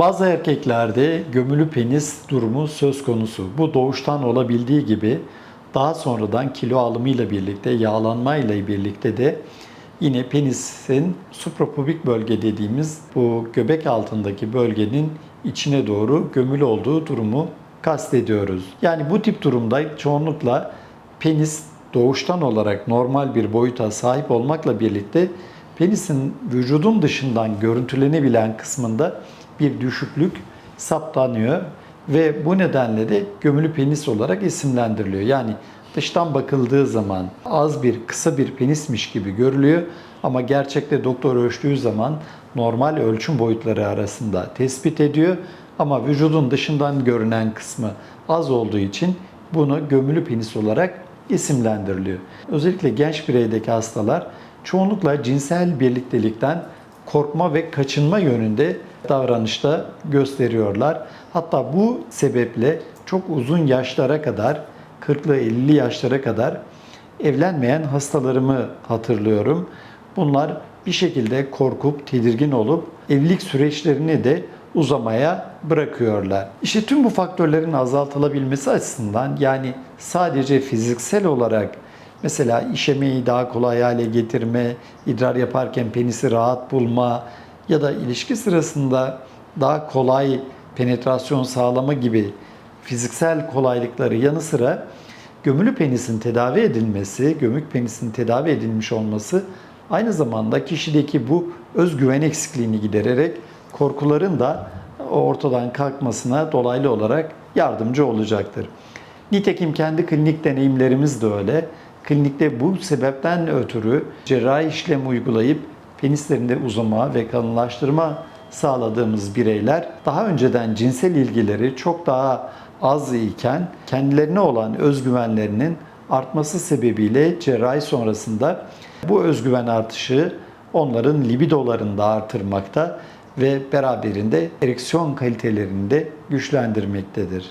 Bazı erkeklerde gömülü penis durumu söz konusu. Bu doğuştan olabildiği gibi daha sonradan kilo alımıyla birlikte, yağlanmayla birlikte de yine penisin suprapubik bölge dediğimiz bu göbek altındaki bölgenin içine doğru gömülü olduğu durumu kastediyoruz. Yani bu tip durumda çoğunlukla penis doğuştan olarak normal bir boyuta sahip olmakla birlikte penisin vücudun dışından görüntülenebilen kısmında bir düşüklük saptanıyor ve bu nedenle de gömülü penis olarak isimlendiriliyor. Yani dıştan bakıldığı zaman az bir kısa bir penismiş gibi görülüyor ama gerçekte doktor ölçtüğü zaman normal ölçüm boyutları arasında tespit ediyor ama vücudun dışından görünen kısmı az olduğu için bunu gömülü penis olarak isimlendiriliyor. Özellikle genç bireydeki hastalar çoğunlukla cinsel birliktelikten korkma ve kaçınma yönünde davranışta gösteriyorlar. Hatta bu sebeple çok uzun yaşlara kadar, 40'lı 50'li yaşlara kadar evlenmeyen hastalarımı hatırlıyorum. Bunlar bir şekilde korkup, tedirgin olup evlilik süreçlerini de uzamaya bırakıyorlar. İşte tüm bu faktörlerin azaltılabilmesi açısından yani sadece fiziksel olarak mesela işemeyi daha kolay hale getirme, idrar yaparken penisi rahat bulma ya da ilişki sırasında daha kolay penetrasyon sağlama gibi fiziksel kolaylıkları yanı sıra gömülü penisin tedavi edilmesi, gömük penisin tedavi edilmiş olması aynı zamanda kişideki bu özgüven eksikliğini gidererek korkuların da ortadan kalkmasına dolaylı olarak yardımcı olacaktır. Nitekim kendi klinik deneyimlerimiz de öyle. Klinikte bu sebepten ötürü cerrahi işlem uygulayıp penislerinde uzama ve kalınlaştırma sağladığımız bireyler daha önceden cinsel ilgileri çok daha az iken kendilerine olan özgüvenlerinin artması sebebiyle cerrahi sonrasında bu özgüven artışı onların libidolarını da artırmakta ve beraberinde ereksiyon kalitelerini de güçlendirmektedir.